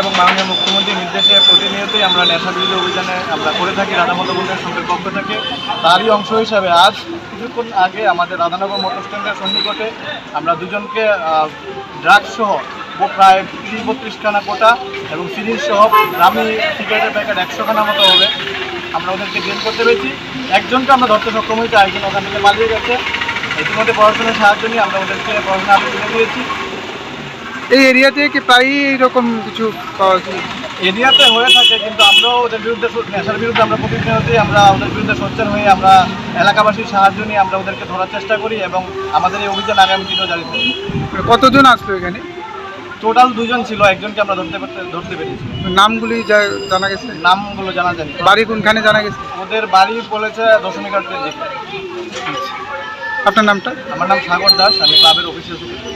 এবং মাননীয় মুখ্যমন্ত্রীর নির্দেশে প্রতিনিয়তই আমরা নেশা বিরোধী অভিযানে আমরা করে থাকি রাধামত বন্ধের সঙ্গের পক্ষ থেকে। তারই অংশ হিসাবে আজ কিছুক্ষণ আগে আমাদের রাধানগর মোটর স্ট্যান্ডের সন্নিকটে আমরা দুজনকে ড্রাগস সহ ও প্রায় তিরিশ বত্রিশখানা কোটা এবং সিরিজ সহ দামি সিগারেটের প্যাকেট একশোখানা মতো হবে। আমরা ওদেরকে জেল করতে পেরেছি। একজনকে আমরা ধরতে সক্ষম হয়েছি একজন ওখান থেকে পালিয়ে গেছে। ইতিমধ্যে পড়াশোনার সাহায্য নিয়ে আমরা ওদেরকে পড়াশোনা আরও তুলে দিয়েছি এই এরিয়াতে কি প্রায়ই এইরকম কিছু পাওয়া যায়? এরিয়াতে হয়ে থাকে কিন্তু আমরাও ওদের বিরুদ্ধে নেশার বিরুদ্ধে আমরা প্রতিনিয়তই আমরা ওদের বিরুদ্ধে সোচ্চার হয়ে আমরা এলাকাবাসীর সাহায্য নিয়ে আমরা ওদেরকে ধরার চেষ্টা করি এবং আমাদের এই অভিযান আগামী দিনেও জারি থাকবে। মানে কতজন আসলো এখানে? টোটাল দুজন ছিল একজনকে আমরা ধরতে পারতে- ধরতে পেরেছি। নামগুলি যা- জানা গেছে? নামগুলো জানা যায়নি। বাড়ি কোনখানে জানা গেছে? ওদের বাড়ি বলেছে দশমী ঘাটের দিকে আপনার নামটা? আমার নাম সাগর দাস আমি ক্লাবের অফিসে সেক্রেটারি